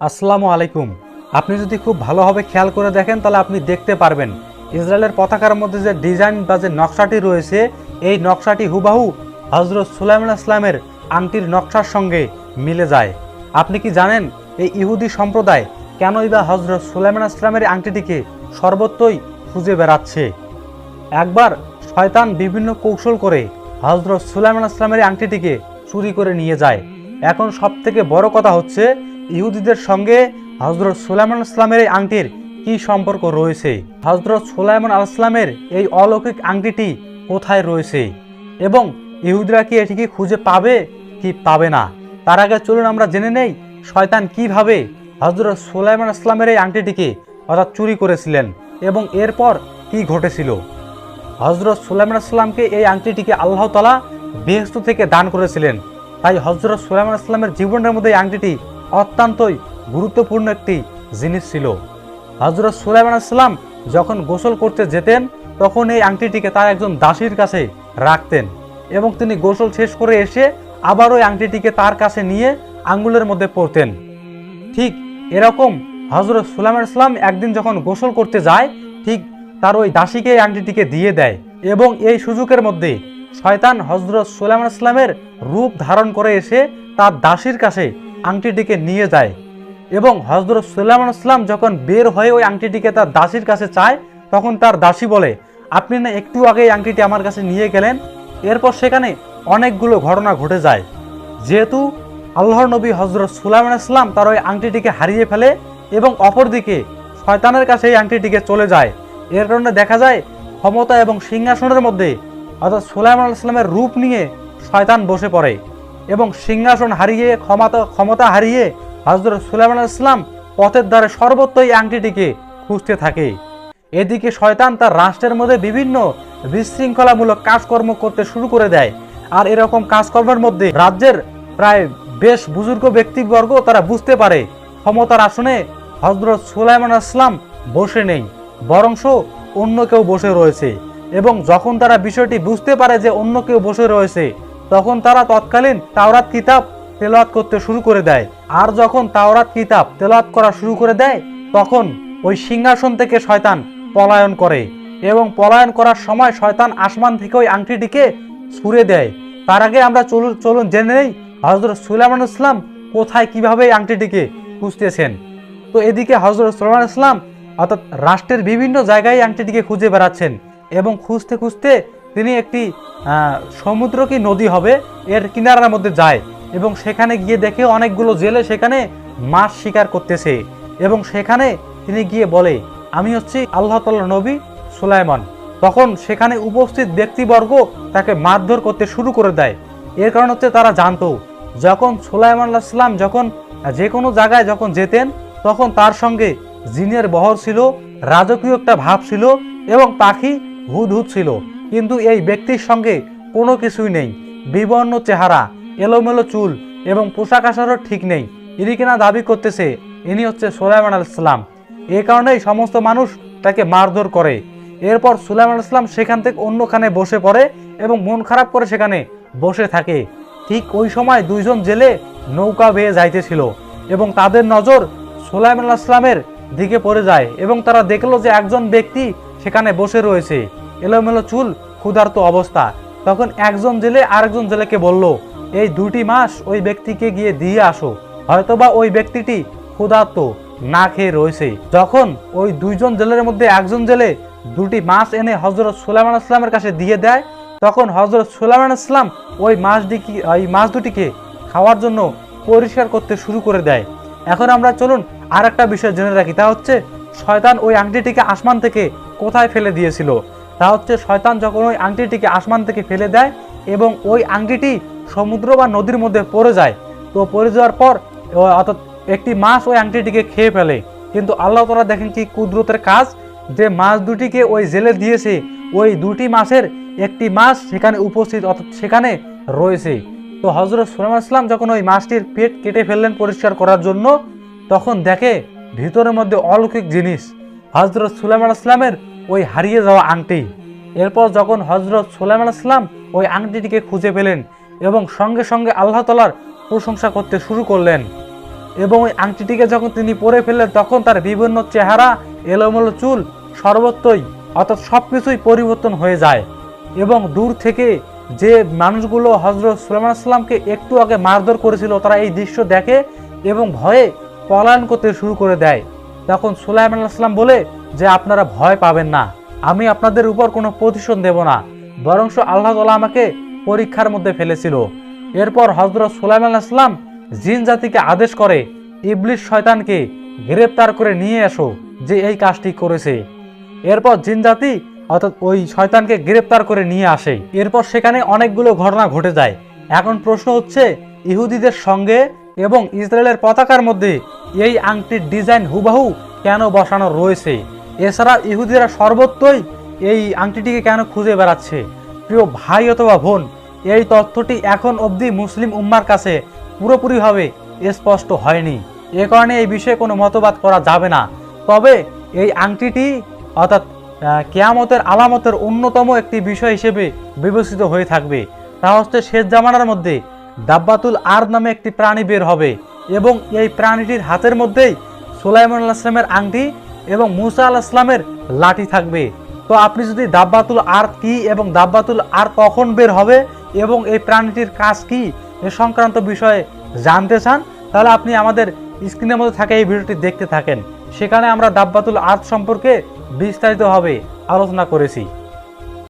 আসসালামু আলাইকুম। আপনি যদি খুব ভালোভাবে খেয়াল করে দেখেন, তাহলে আপনি দেখতে পারবেন ইসরায়েলের পতাকার মধ্যে যে ডিজাইন বা যে নকশাটি রয়েছে, এই নকশাটি হুবাহু হজরত সুলাইমান ইসলামের আংটির নকশার সঙ্গে মিলে যায়। আপনি কি জানেন এই ইহুদি সম্প্রদায় কেনই বা হজরত সুলাইমান ইসলামের আংটিটিকে সর্বত্রই খুঁজে বেড়াচ্ছে? একবার শয়তান বিভিন্ন কৌশল করে হজরত সুলাইমান ইসলামের আংটিটিকে চুরি করে নিয়ে যায়। এখন সবথেকে বড় কথা হচ্ছে ইহুদিদের সঙ্গে হজরত সুলাইমান ইসলামের এই আংটির কি সম্পর্ক রয়েছে? হজরত সুলাইমান আল ইসলামের এই অলৌকিক আংটিটি কোথায় রয়েছে? এবং ইহুদিরা কি এটিকে খুঁজে পাবে কি পাবে না? তার আগে চলুন আমরা জেনে নেই শয়তান কীভাবে হজরত সুলাইমান ইসলামের এই আংটিটিকে অর্থাৎ চুরি করেছিলেন এবং এরপর কি ঘটেছিল? হজরত সুলাইমান ইসলামকে এই আংটিটিকে আল্লাহ তালা বেহস্ত থেকে দান করেছিলেন। তাই হজরত সুলাইমান ইসলামের জীবনের মধ্যে এই আংটিটি অত্যন্তই গুরুত্বপূর্ণ একটি জিনিস ছিল। হজরত সুলাইমান আসলাম যখন গোসল করতে যেতেন, তখন এই আংটিটিকে তার একজন দাসীর কাছে রাখতেন এবং তিনি গোসল শেষ করে এসে আবার ওই আংটিটিকে তার কাছে নিয়ে আঙ্গুলের মধ্যে পরতেন ঠিক এরকম হজরত সুলাইমান ইসলাম একদিন যখন গোসল করতে যায়, ঠিক তার ওই দাসীকে এই আংটিটিকে দিয়ে দেয় এবং এই সুযোগের মধ্যে শয়তান হজরত সুলাইমান ইসলামের রূপ ধারণ করে এসে তার দাসীর কাছে আংটিটিকে নিয়ে যায় এবং হজরত সুলাইমান ইসলাম যখন বের হয়ে ওই আংটিটিকে তার দাসীর কাছে চায়, তখন তার দাসী বলে, আপনি না একটু আগে এই আংটিটি আমার কাছে নিয়ে গেলেন, এরপর সেখানে অনেকগুলো ঘটনা ঘটে যায়। যেহেতু আল্লাহর নবী হজরত সুলাইমান ইসলাম তার ওই আংটিটিকে হারিয়ে ফেলে এবং অপরদিকে শয়তানের কাছে এই আংটিটিকে চলে যায়। এর কারণে দেখা যায় ক্ষমতা এবং সিংহাসনের মধ্যে অর্থাৎ সুলাইমান ইসলামের রূপ নিয়ে শয়তান বসে পড়ে। এবং সিংহাসন হারিয়ে ক্ষমতা ক্ষমতা হারিয়ে হজরত সুলাইমান ইসলাম পথের দ্বারে সর্বত্র এই আংটিটিকে খুঁজতে থাকে। এদিকে শয়তান তার রাষ্ট্রের মধ্যে বিভিন্ন বিশৃঙ্খলামূলক কাজকর্ম করতে শুরু করে দেয়। আর এরকম কাজকর্মের মধ্যে রাজ্যের প্রায় বেশ বুজুর্গ ব্যক্তিবর্গ তারা বুঝতে পারে, ক্ষমতার আসনে হজরত সুলাইমান আসলাম বসে নেই, বরংশ অন্য কেউ বসে রয়েছে। এবং যখন তারা বিষয়টি বুঝতে পারে যে অন্য কেউ বসে রয়েছে তখন তারা তৎকালীন তাওরাত কিতাব তেলাওয়াত করতে শুরু করে দেয়। আর যখন তাওরাত কিতাব তেলাওয়াত করা শুরু করে দেয়, তখন ওই সিংহাসন থেকে শয়তান পলায়ন করে এবং পলায়ন করার সময় শয়তান আসমান থেকে ওই আংটিটিকে ছুঁড়ে দেয়। তার আগে আমরা চলুন চলুন জেনে নেই হজরত সুলাইমান ইসলাম কোথায় কীভাবে এই আংটিটিকে খুঁজতেছেন। তো এদিকে হজরত সুলাইমান ইসলাম অর্থাৎ রাষ্ট্রের বিভিন্ন জায়গায় আংটিটিকে খুঁজে বেড়াচ্ছেন এবং খুঁজতে খুঁজতে তিনি একটি সমুদ্র কি নদী হবে, এর কিনারার মধ্যে যায় এবং সেখানে গিয়ে দেখে অনেকগুলো জেলে সেখানে মাছ শিকার করতেছে এবং সেখানে তিনি গিয়ে বলে, আমি হচ্ছি আল্লাহ তাল্লাহ নবী সুলাইমান। তখন সেখানে উপস্থিত ব্যক্তিবর্গ তাকে মারধর করতে শুরু করে দেয়। এর কারণ হচ্ছে তারা জানতো, যখন সুলাইমান ইসলাম যখন যে কোনো জায়গায় যখন যেতেন, তখন তার সঙ্গে জিনের বহর ছিল, রাজকীয় একটা ভাব ছিল এবং পাখি হুদ হুদ ছিল। কিন্তু এই ব্যক্তির সঙ্গে কোনো কিছুই নেই। বিবর্ণ চেহারা, এলোমেলো চুল এবং পোশাক আশারও ঠিক নেই। ইনি কিনা দাবি করতেছে, ইনি হচ্ছে সুলাইমান আল ইসলাম এই কারণেই সমস্ত মানুষ তাকে মারধর করে। এরপর সুলাইমান ইসলাম সেখান থেকে অন্যখানে বসে পড়ে এবং মন খারাপ করে সেখানে বসে থাকে। ঠিক ওই সময় দুইজন জেলে নৌকা বেয়ে যাইতেছিল এবং তাদের নজর সুলাইমান ইসলামের দিকে পড়ে যায় এবং তারা দেখল যে একজন ব্যক্তি সেখানে বসে রয়েছে। এলোমেলো চুল, ক্ষুধার্ত অবস্থা। তখন একজন জেলে আরেকজন জেলেকে বলল, এই দুটি মাস ওই ব্যক্তিকে গিয়ে দিয়ে আসো। হয়তোবা ওই ব্যক্তিটি ক্ষুধার্ত, না খেয়ে রয়েছে। যখন ওই দুইজন জেলের মধ্যে একজন জেলে দুটি মাছ এনে হজরত সুলাইমান ইসলামের কাছে দিয়ে দেয়, তখন হজরত সুলাইমান ইসলাম ওই মাছ দিকে ওই মাছ দুটিকে খাওয়ার জন্য পরিষ্কার করতে শুরু করে দেয়। এখন আমরা চলুন আর একটা বিষয় জেনে রাখি, তা হচ্ছে, শয়তান ওই আংটিটিকে আসমান থেকে কোথায় ফেলে দিয়েছিল? তা হচ্ছে শয়তান যখন ওই আংটিটিকে আসমান থেকে ফেলে দেয় এবং ওই আংটিটি সমুদ্র বা নদীর মধ্যে পড়ে যায়, তো পড়ে যাওয়ার পর অর্থাৎ একটি মাছ ওই আংটিটিকে খেয়ে ফেলে। কিন্তু আল্লাহ তালা দেখেন কি কুদরতের কাজ, যে মাছ দুটিকে ওই জেলে দিয়েছে, ওই দুটি মাছের একটি মাছ সেখানে উপস্থিত, অর্থাৎ সেখানে রয়েছে। তো হজরত সুলাইমান ইসলাম যখন ওই মাছটির পেট কেটে ফেললেন পরিষ্কার করার জন্য, তখন দেখে ভিতরের মধ্যে অলৌকিক জিনিস। হজরত সুলাইমান ইসলামের ওই হারিয়ে যাওয়া আংটি। এরপর যখন হজরত সুলাইমান ইসলাম ওই আংটিটিকে খুঁজে পেলেন এবং সঙ্গে সঙ্গে আল্লাহ তালার প্রশংসা করতে শুরু করলেন এবং ওই আংটিটিকে যখন তিনি পরে ফেললেন, তখন তার বিভিন্ন চেহারা, এলোমেলো চুল সর্বত্রই অর্থাৎ সব কিছুই পরিবর্তন হয়ে যায় এবং দূর থেকে যে মানুষগুলো হজরত সুলাইমান আসলামকে একটু আগে মারধর করেছিল, তারা এই দৃশ্য দেখে এবং ভয়ে পলায়ন করতে শুরু করে দেয়। তখন সুলাইমান আসলাম বলে যে আপনারা ভয় পাবেন না। আমি আপনাদের উপর কোনো প্রতিশোধ দেব না। বরংশ আল্লাহ তাআলা আমাকে পরীক্ষার মধ্যে ফেলেছিল। এরপর হজরত সুলাইমান আসলাম জিন জাতিকে আদেশ করে ইবলিশ শয়তানকে গ্রেপ্তার করে নিয়ে এসো যে এই কাজটি করেছে। এরপর জিন জাতি, অর্থাৎ ওই শয়তানকে গ্রেপ্তার করে নিয়ে আসে। এরপর সেখানে অনেকগুলো ঘটনা ঘটে যায়। এখন প্রশ্ন হচ্ছে, ইহুদিদের সঙ্গে এবং ইসরায়েলের পতাকার মধ্যে এই আংটির ডিজাইন হুবাহু কেন বসানো রয়েছে? এছাড়া ইহুদিরা সর্বত্রই এই আংটিটিকে কেন খুঁজে বেড়াচ্ছে? প্রিয় ভাই অথবা বোন, এই তথ্যটি এখন অবধি মুসলিম উম্মার কাছে পুরোপুরিভাবে স্পষ্ট হয়নি। এ কারণে এই বিষয়ে কোনো মতবাদ করা যাবে না। তবে এই আংটিটি অর্থাৎ কেয়ামতের আলামতের অন্যতম একটি বিষয় হিসেবে বিবেচিত হয়ে থাকবে। তা হচ্ছে শেষ জামানার মধ্যে দাব্বাতুল আর নামে একটি প্রাণী বের হবে এবং এই প্রাণীটির হাতের মধ্যেই সুলাইমান আল্লাহ ইসলামের আংটি এবং মুসা আল ইসলামের লাঠি থাকবে। তো আপনি যদি দাব্বাতুল আর কি এবং দাব্বাতুল আর কখন বের হবে এবং এই প্রাণীটির কাজ কি এ সংক্রান্ত বিষয়ে জানতে চান, তাহলে আপনি আমাদের স্ক্রিনের মধ্যে থাকা এই ভিডিওটি দেখতে থাকেন। সেখানে আমরা দাব্বাতুল আর্থ সম্পর্কে বিস্তারিতভাবে আলোচনা করেছি।